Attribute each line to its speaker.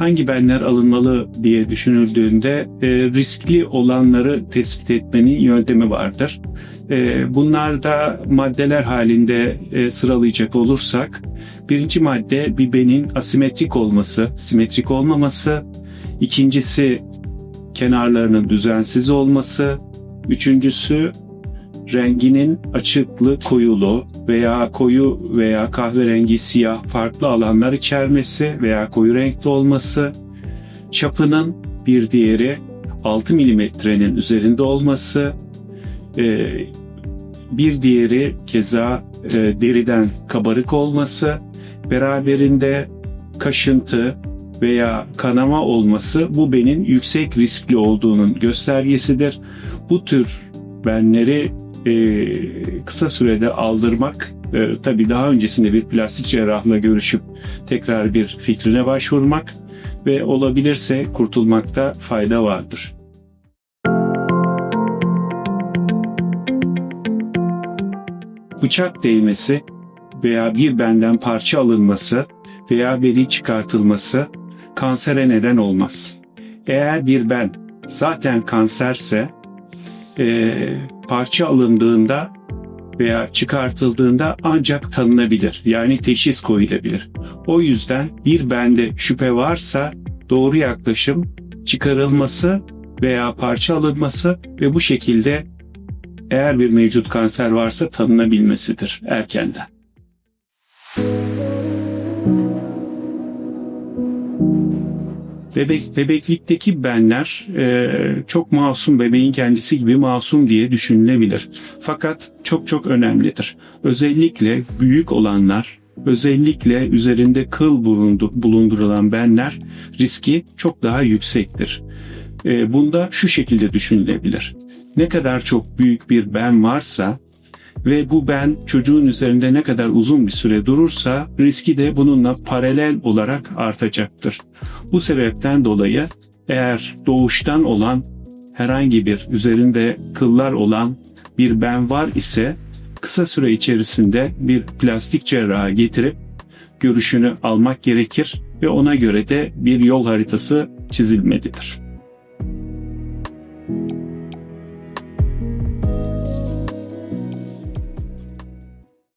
Speaker 1: hangi benler alınmalı diye düşünüldüğünde e, riskli olanları tespit etmenin yöntemi vardır. E, bunlar da maddeler halinde e, sıralayacak olursak birinci madde bir benin asimetrik olması, simetrik olmaması, ikincisi kenarlarının düzensiz olması, üçüncüsü renginin açıklı koyulu veya koyu veya kahverengi siyah farklı alanlar içermesi veya koyu renkli olması, çapının bir diğeri 6 milimetrenin üzerinde olması, e, bir diğeri keza e, deriden kabarık olması, beraberinde kaşıntı veya kanama olması bu benin yüksek riskli olduğunun göstergesidir. Bu tür benleri e, kısa sürede aldırmak e, tabii daha öncesinde bir plastik cerrahla görüşüp tekrar bir fikrine başvurmak ve olabilirse kurtulmakta fayda vardır. Bıçak değmesi veya bir benden parça alınması veya beli çıkartılması kansere neden olmaz. Eğer bir ben zaten kanserse e, parça alındığında veya çıkartıldığında ancak tanınabilir. Yani teşhis koyulabilir. O yüzden bir bende şüphe varsa doğru yaklaşım çıkarılması veya parça alınması ve bu şekilde eğer bir mevcut kanser varsa tanınabilmesidir erkenden. Bebek, bebeklikteki benler e, çok masum, bebeğin kendisi gibi masum diye düşünülebilir. Fakat çok çok önemlidir. Özellikle büyük olanlar, özellikle üzerinde kıl bulundu, bulundurulan benler riski çok daha yüksektir. E, bunda şu şekilde düşünülebilir. Ne kadar çok büyük bir ben varsa ve bu ben çocuğun üzerinde ne kadar uzun bir süre durursa riski de bununla paralel olarak artacaktır. Bu sebepten dolayı eğer doğuştan olan herhangi bir üzerinde kıllar olan bir ben var ise kısa süre içerisinde bir plastik cerraha getirip görüşünü almak gerekir ve ona göre de bir yol haritası çizilmelidir.